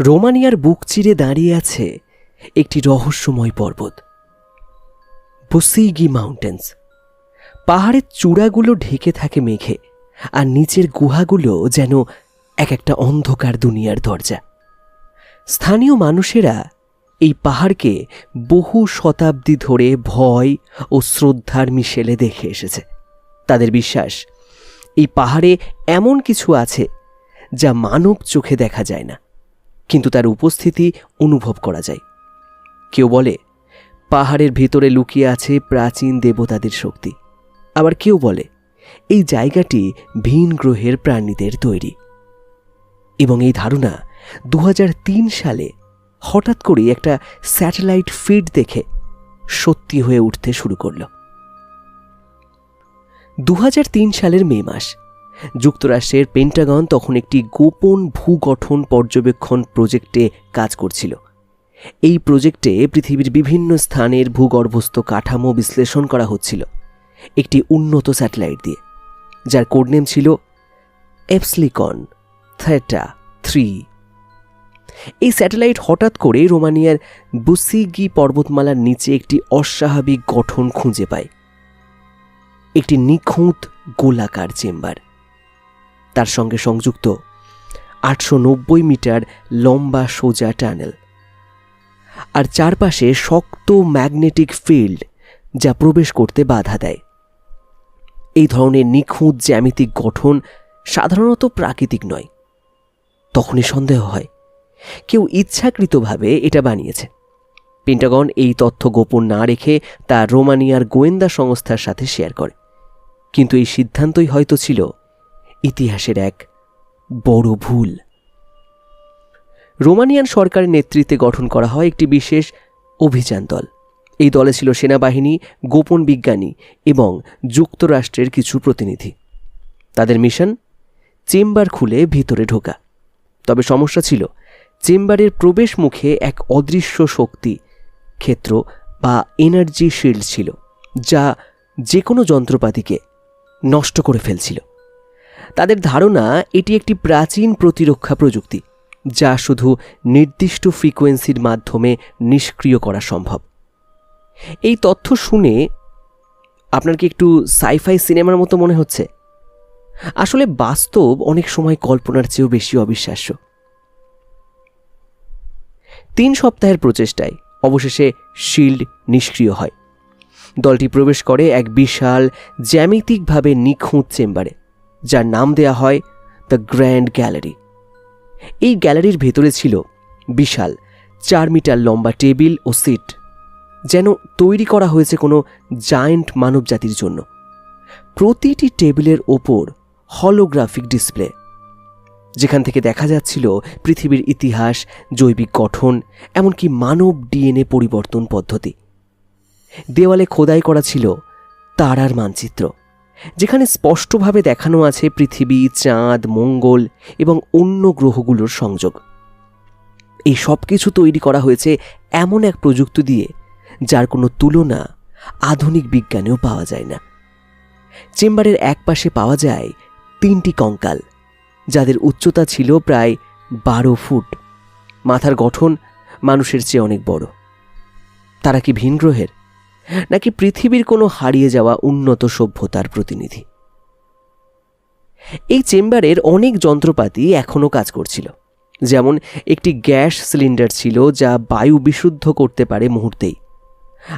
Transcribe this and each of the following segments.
রোমানিয়ার বুক চিরে দাঁড়িয়ে আছে একটি রহস্যময় পর্বত। বুসিগি মাউন্টেন্স। পাহাড়ের চূড়াগুলো ঢেকে থাকে মেঘে, আর নিচের গুহাগুলো যেন এক একটা অন্ধকার দুনিয়ার দরজা। স্থানীয় মানুষেরা এই পাহাড়কে বহু শতাব্দী ধরে ভয় ও শ্রদ্ধার মিশেলে দেখে এসেছে। তাদের বিশ্বাস, এই পাহাড়ে এমন কিছু আছে যা মানব চোখে দেখা যায় না। কিন্তু তার উপস্থিতি অনুভব করা যায়। কেউ বলে, পাহাড়ের ভিতরে লুকিয়ে আছে প্রাচীন দেবতাদের শক্তি। আবার কেউ বলে, এই জায়গাটি ভিন গ্রহের প্রাণীদের তৈরি। এবং এই ধারণা দু হাজার তিন সালে হঠাৎ করেই একটা স্যাটেলাইট ফিড দেখে সত্যি হয়ে উঠতে শুরু করল। দু হাজার তিন সালের মে মাস যুক্তরাষ্ট্রের পেন্টাগন তখন একটি গোপন ভূগঠন পর্যবেক্ষণ প্রজেক্টে কাজ করছিল। এই প্রজেক্টে পৃথিবীর বিভিন্ন স্থানের ভূগর্ভস্থ কাঠামো বিশ্লেষণ করা হচ্ছিল, একটি উন্নত স্যাটেলাইট দিয়ে, যার কোডনেম ছিল এপসলিকন থেটা থ্রি এই স্যাটেলাইট হঠাৎ করে রোমানিয়ার বুসিগি পর্বতমালার নিচে একটি অস্বাভাবিক গঠন খুঁজে পায়। একটি নিখুঁত গোলাকার চেম্বার। তার সঙ্গে সংযুক্ত। আটশো নব্বই মিটার লম্বা সোজা টানেল। আর চারপাশে শক্ত ম্যাগনেটিক ফিল্ড যা প্রবেশ করতে বাধা দেয়। এই ধরনের নিখুঁত জ্যামিতিক গঠন সাধারণত প্রাকৃতিক নয়। তখনই সন্দেহ হয়, কেউ ইচ্ছাকৃতভাবে এটা বানিয়েছে। পেন্টাগন এই তথ্য গোপন না রেখে তা রোমানিয়ার গোয়েন্দা সংস্থার সাথে শেয়ার করে। কিন্তু এই সিদ্ধান্তই হয়তো ছিল ইতিহাসের এক বড় ভুল। রোমানিয়ান সরকারের নেতৃত্বে গঠন করা হয় একটি বিশেষ অভিযান দল। এই দলে ছিল সেনাবাহিনী, গোপন বিজ্ঞানী এবং যুক্তরাষ্ট্রের কিছু প্রতিনিধি। তাদের মিশন চেম্বার খুলে ভিতরে ঢোকা। তবে সমস্যা ছিল, চেম্বারের প্রবেশ মুখে এক অদৃশ্য শক্তি, ক্ষেত্র বা এনার্জি শিল্ড ছিল, যা যে কোনো যন্ত্রপাতিকে নষ্ট করে ফেলছিল। তাদের ধারণা এটি একটি প্রাচীন প্রতিরক্ষা প্রযুক্তি, যা শুধু নির্দিষ্ট ফ্রিকোয়েন্সির মাধ্যমে নিষ্ক্রিয় করা সম্ভব। এই তথ্য শুনে আপনার কি একটু সাইফাই সিনেমার মতো মনে হচ্ছে? আসলে বাস্তব অনেক সময় কল্পনার চেয়েও বেশি অবিশ্বাস্য। তিন সপ্তাহের প্রচেষ্টায় অবশেষে শিল্ড নিষ্ক্রিয় হয়। দলটি প্রবেশ করে এক বিশাল জ্যামিতিকভাবে নিখুঁত চেম্বারে। যার নাম দেয়া হয় দ্য গ্র্যান্ড গ্যালারি। এই গ্যালারির ভেতরে ছিল বিশাল চার মিটার লম্বা টেবিল ও সিট, যেন তৈরি করা হয়েছে কোনো জায়েন্ট মানবজাতির জন্য। প্রতিটি টেবিলের ওপর হলোগ্রাফিক ডিসপ্লে, যেখান থেকে দেখা যাচ্ছিল পৃথিবীর ইতিহাস, জৈবিক গঠন, এমনকি মানব ডিএনএ পরিবর্তন পদ্ধতি। দেওয়ালে খোদাই করা ছিল তারার মানচিত্র। যেখানে স্পষ্টভাবে দেখানো আছে পৃথিবী, চাঁদ, মঙ্গল এবং অন্য গ্রহগুলোর সংযোগ। এই সব কিছু তৈরি করা হয়েছে এমন এক প্রযুক্তি দিয়ে, যার কোনো তুলনা আধুনিক বিজ্ঞানেও পাওয়া যায় না। চেম্বারের এক পাশে পাওয়া যায় তিনটি কঙ্কাল, যাদের উচ্চতা ছিল প্রায় বারো ফুট। মাথার গঠন মানুষের চেয়ে অনেক বড়। তারা কি ভিন গ্রহের নাকি পৃথিবীর কোনো হারিয়ে যাওয়া উন্নত সভ্যতার প্রতিনিধি? এই চেম্বারের অনেক যন্ত্রপাতি এখনও কাজ করছিল। যেমন একটি গ্যাস সিলিন্ডার ছিল যা বায়ু বিশুদ্ধ করতে পারে মুহূর্তেই।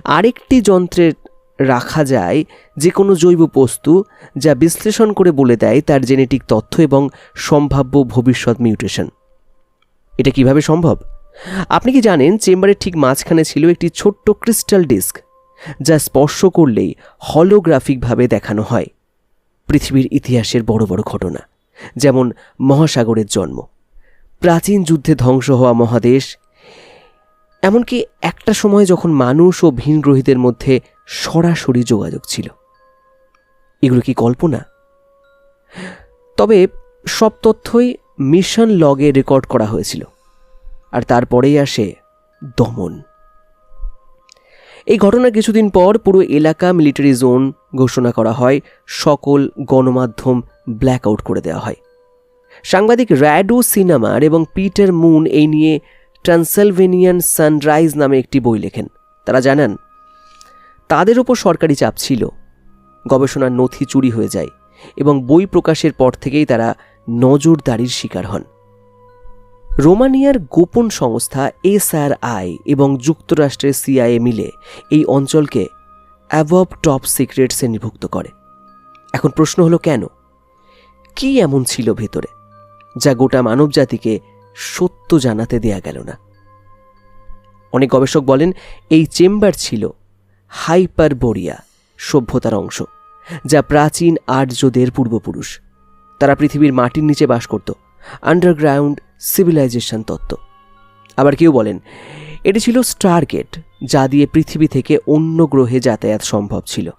আরেকটি যন্ত্রের রাখা যায় যে কোনো জৈব বস্তু যা বিশ্লেষণ করে বলে দেয় তার জেনেটিক তথ্য এবং সম্ভাব্য ভবিষ্যৎ মিউটেশন। এটা কীভাবে সম্ভব? আপনি কি জানেন, চেম্বারের ঠিক মাঝখানে ছিল একটি ছোট্ট ক্রিস্টাল ডিস্ক। যা স্পর্শ করলেই হলোগ্রাফিকভাবে দেখানো হয়। পৃথিবীর ইতিহাসের বড় বড় ঘটনা, যেমন মহাসাগরের জন্ম। প্রাচীন যুদ্ধে ধ্বংস হওয়া মহাদেশ, এমনকি একটা সময় যখন মানুষ ও ভিনগ্রহীদের মধ্যে সরাসরি যোগাযোগ ছিল। এগুলো কি কল্পনা? তবে সব তথ্যই মিশন লগে রেকর্ড করা হয়েছিল, আর তারপরেই আসে দমন। এই ঘটনা কিছুদিন পর পুরো এলাকা মিলিটারি জোন ঘোষণা করা হয়, সকল গণমাধ্যম ব্ল্যাক আউট করে দেওয়া হয়। সাংবাদিক র্যাডো সিনেমার এবং পিটার মুন এই নিয়ে ট্রান্সেলভেনিয়ান সানরাইজ নামে একটি বই লেখেন। তারা জানান, তাদের ওপর সরকারি চাপ ছিল, গবেষণার নথি চুরি হয়ে যায় এবং বই প্রকাশের পর থেকেই তারা নজরদারির শিকার হন। রোমানিয়ার গোপন সংস্থা এসআরআই এবং যুক্তরাষ্ট্রের সিআইএ মিলে এই অঞ্চলকে অ্যাভব টপ সিক্রেট শ্রেণীভুক্ত করে। এখন প্রশ্ন হলো কেন? কি এমন ছিল ভেতরে, যা গোটা মানবজাতিকে সত্য জানাতে দেয়া গেল না? অনেক গবেষক বলেন, এই চেম্বার ছিল হাইপারবোরিয়া সভ্যতার অংশ, যা প্রাচীন আর্যদের পূর্বপুরুষ, তারা পৃথিবীর মাটির নিচে বাস করত, আন্ডারগ্রাউন্ড সিভিলাইজেশন তত্ত্ব। আবার কেউ বলেন, এটি ছিল স্টার গেট যা দিয়ে পৃথিবী থেকে অন্য গ্রহে যাতায়াত সম্ভব ছিল।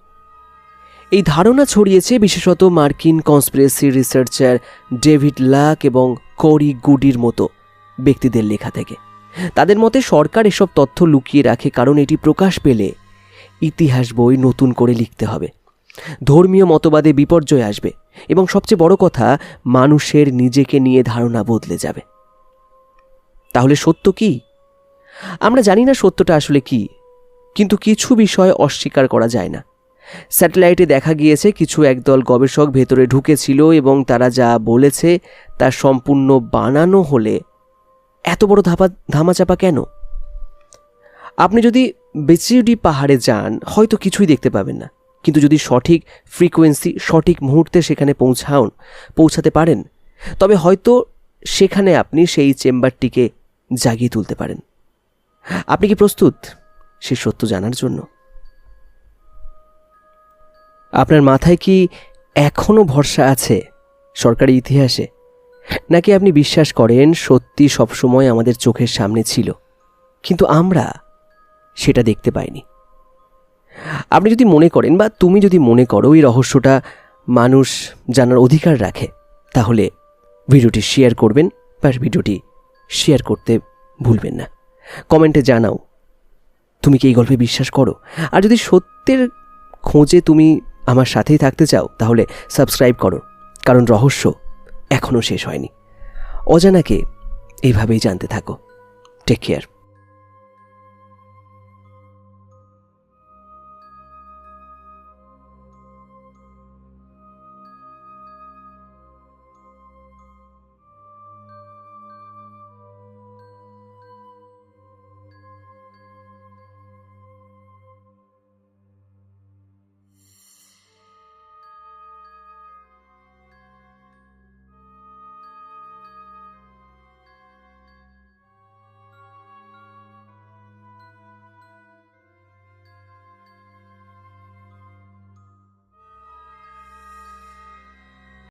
এই ধারণা ছড়িয়েছে বিশেষত মার্কিন কনস্পিরেসি রিসার্চার ডেভিড লাক এবং করি গুডির মতো ব্যক্তিদের লেখা থেকে। তাদের মতে সরকার এসব তথ্য লুকিয়ে রাখে কারণ এটি প্রকাশ পেলে ইতিহাস বই নতুন করে লিখতে হবে। ধর্মীয় মতবাদে বিপর্যয় আসবে এবং সবচেয়ে বড় কথা, মানুষের নিজেকে নিয়ে ধারণা বদলে যাবে। তাহলে সত্য কি? আমরা জানি না সত্যটা আসলে কি, কিন্তু কিছু বিষয় অস্বীকার করা যায় না। স্যাটেলাইটে দেখা গিয়েছে কিছু একদল গবেষক ভেতরে ঢুকেছিল এবং তারা যা বলেছে তা সম্পূর্ণ বানানো হলে এত বড় ধাপা ধামাচাপা কেন? আপনি যদি বেচিউডি পাহাড়ে যান, হয়তো কিছুই দেখতে পাবেন না। কিন্তু যদি সঠিক ফ্রিকোয়েন্সি, সঠিক মুহূর্তে সেখানে পৌঁছান, পৌঁছাতে পারেন, তবে হয়তো সেখানে আপনি সেই চেম্বারটিকে জাগিয়ে তুলতে পারেন। আপনি কি প্রস্তুত? সে সত্য জানার জন্য। আপনার মাথায় কি এখনও ভরসা আছে সরকারি ইতিহাসে? নাকি আপনি বিশ্বাস করেন সত্যি সবসময় আমাদের চোখের সামনে ছিল, কিন্তু আমরা সেটা দেখতে পাইনি। আপনি যদি মনে করেন বা তুমি যদি মনে করো এই রহস্যটা মানুষ জানার অধিকার রাখে, তাহলে ভিডিওটি শেয়ার করবেন বা ভিডিওটি শেয়ার করতে ভুলবেন না। কমেন্টে জানাও, তুমি কি এই গল্পে বিশ্বাস করো? আর যদি সত্যের খোঁজে তুমি আমার সাথেই থাকতে চাও, তাহলে সাবস্ক্রাইব করো, কারণ রহস্য এখনও শেষ হয়নি। অজানাকে এইভাবেই জানতে থাকো। Take care